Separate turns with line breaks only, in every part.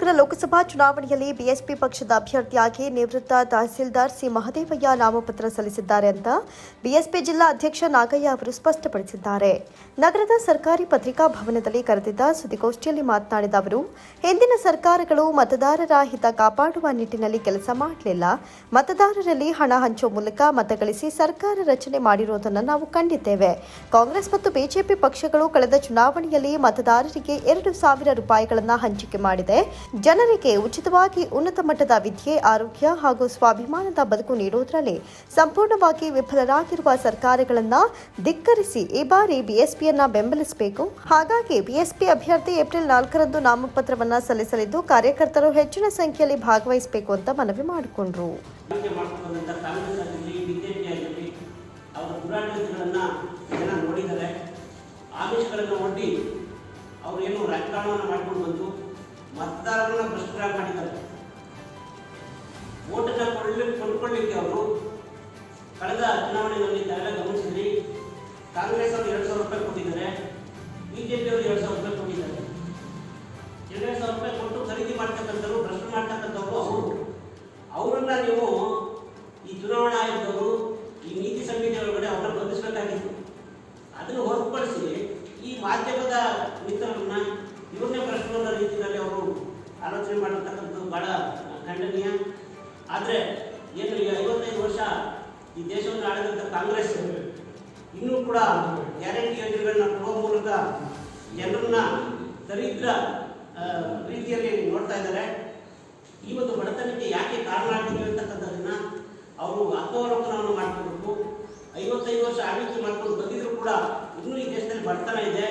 ನಗರ ಲೋಕಸಭಾ ಚುನಾವಣೆಯಲ್ಲಿ ಬಿಎಸ್ಪಿ ಪಕ್ಷದ ಅಭ್ಯರ್ಥಿಯಾಗಿ ನಿವೃತ್ತ ತಹಸೀಲ್ದಾರ್ ಸಿ ಮಹದೇವಯ್ಯ ನಾಮಪತ್ರ ಸಲ್ಲಿಸಿದ್ದಾರೆ ಅಂತ ಬಿಎಸ್ಪಿ ಜಿಲ್ಲಾ ಅಧ್ಯಕ್ಷ ನಾಗಯ್ಯ ಅವರು ಸ್ಪಷ್ಟಪಡಿಸಿದ್ದಾರೆ. ನಗರದ ಸರ್ಕಾರಿ ಪತ್ರಿಕಾ ಭವನದಲ್ಲಿ ಕರೆದಿದ್ದ ಸುದ್ದಿಗೋಷ್ಠಿಯಲ್ಲಿ ಮಾತನಾಡಿದ ಅವರು, ಹಿಂದಿನ ಸರ್ಕಾರಗಳು ಮತದಾರರ ಹಿತ ಕಾಪಾಡುವ ನಿಟ್ಟಿನಲ್ಲಿ ಕೆಲಸ ಮಾಡಲಿಲ್ಲ. ಮತದಾರರಲ್ಲಿ ಹಣ ಹಂಚುವ ಮೂಲಕ ಮತ ಗಳಿಸಿ ಸರ್ಕಾರ ರಚನೆ ಮಾಡಿರುವುದನ್ನು ನಾವು ಕಂಡಿದ್ದೇವೆ. ಕಾಂಗ್ರೆಸ್ ಮತ್ತು ಬಿಜೆಪಿ ಪಕ್ಷಗಳು ಕಳೆದ ಚುನಾವಣೆಯಲ್ಲಿ ಮತದಾರರಿಗೆ ಎರಡು ಸಾವಿರ ರೂಪಾಯಿಗಳನ್ನು ಹಂಚಿಕೆ ಮಾಡಿದೆ. ಜನರಿಗೆ ಉಚಿತವಾಗಿ ಉನ್ನತ ಮಟ್ಟದ ವಿದ್ಯೆ, ಆರೋಗ್ಯ ಹಾಗೂ ಸ್ವಾಭಿಮಾನದ ಬದುಕು ನೀಡುವುದರಲ್ಲಿ ಸಂಪೂರ್ಣವಾಗಿ ವಿಫಲರಾಗಿರುವ ಸರ್ಕಾರಗಳನ್ನು ಧಿಕ್ಕರಿಸಿ ಈ ಬಾರಿ ಬಿಎಸ್ಪಿಯನ್ನ ಬೆಂಬಲಿಸಬೇಕು. ಹಾಗಾಗಿ ಬಿಎಸ್ಪಿ ಅಭ್ಯರ್ಥಿ ಏಪ್ರಿಲ್ ನಾಲ್ಕರಂದು ನಾಮಪತ್ರವನ್ನು ಸಲ್ಲಿಸಲಿದ್ದು, ಕಾರ್ಯಕರ್ತರು ಹೆಚ್ಚಿನ ಸಂಖ್ಯೆಯಲ್ಲಿ ಭಾಗವಹಿಸಬೇಕು ಅಂತ ಮನವಿ ಮಾಡಿಕೊಂಡ್ರು.
ಅವರ ಏನು ಮಾಡ್ಕೊಂಡು ಬಂದು ಮತದಾರರನ್ನ ಭ್ರಷ್ಟರಾಗಿ ಮಾಡಿದ್ದಾರೆ ಓಟನ್ನು ಕೊಡ್ಲಿಕ್ಕೆ ಕೊಂಡ್ಕೊಳ್ಳಿಕ್ಕೆ ಅವರು ಕಳೆದ ಚುನಾವಣೆಯಲ್ಲಿ ತಾವೆಲ್ಲ ಗಮನಿಸಿದ್ರಿ. ಕಾಂಗ್ರೆಸ್ ಅವರು ಎರಡು ಸಾವಿರ ರೂಪಾಯಿ ಕೊಟ್ಟಿದ್ದಾರೆ. ಬಿಜೆಪಿ ಅವರು ಎರಡು ಸಾವಿರ ರೂಪಾಯಿ ಕೊಟ್ಟಿದ್ದಾರೆ. ಎರಡು ಸಾವಿರ ರೂಪಾಯಿ ಕೊಟ್ಟು ಖರೀದಿ ಮಾಡ್ತಕ್ಕಂಥವ್ರು, ಭ್ರಷ್ಟ ಮಾಡ್ತಕ್ಕಂಥವ್ರು ಅವರು. ಅವರನ್ನ ನೀವು ಈ ಚುನಾವಣಾ ಆಯೋಗದವರು, ಈ ನೀತಿ ಸಂಹಿತೆ ಒಳಗಡೆ ಅವರನ್ನ ಬಂಧಿಸಬೇಕಾಗಿತ್ತು. ಅದನ್ನು ಹೊರತುಪಡಿಸಿ ಈ ಮಾಧ್ಯಮದ ಮಿತ್ರರನ್ನ ಇವ್ರನ್ನೇ ಪ್ರಶ್ನೋದ ರೀತಿಯಲ್ಲಿ ಅವರು ಆಲೋಚನೆ ಮಾಡಿರ್ತಕ್ಕಂಥದ್ದು ಬಹಳ ಖಂಡನೀಯ. ಆದರೆ ಏನು ಈ ಐವತ್ತೈದು ವರ್ಷ ಈ ದೇಶವನ್ನು ಆಳಿದಂಥ ಕಾಂಗ್ರೆಸ್ ಇನ್ನೂ ಕೂಡ ಗ್ಯಾರಂಟಿ ಯೋಜನೆಗಳನ್ನ ಕೊಡುವ ಮೂಲಕ ಜನರನ್ನ ದರಿದ್ರ ರೀತಿಯಲ್ಲಿ ನೋಡ್ತಾ ಇದ್ದಾರೆ. ಈ ಒಂದು ಬಡತನಕ್ಕೆ ಯಾಕೆ ಕಾರಣ ಆಗ್ತೀವಿ ಅಂತಕ್ಕಂಥದ್ದನ್ನ ಅವರು ಆತ್ಮಾವಲೋಕನವನ್ನು ಮಾಡ್ಕೋಬೇಕು ಐವತ್ತೈದು ವರ್ಷ ಆಳ್ವಿಕೆ ಮಾಡ್ಕೊಂಡು ಬಂದಿದ್ರು ಕೂಡ ಇನ್ನೂ ಈ ದೇಶದಲ್ಲಿ ಬಡತನ ಇದೆ.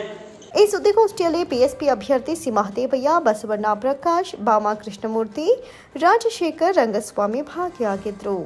ಈ ಸುದ್ದಿಗೋಷ್ಠಿಯಲ್ಲಿ ಬಿಎಸ್ಪಿ ಅಭ್ಯರ್ಥಿ ಸಿ ಮಹದೇವಯ್ಯ ಬಸವಣ್ಣ ಪ್ರಕಾಶ್ ಬಾಮಾ ಕೃಷ್ಣಮೂರ್ತಿ ರಾಜಶೇಖರ್ ರಂಗಸ್ವಾಮಿ ಭಾಗಿಯಾಗಿದ್ದರು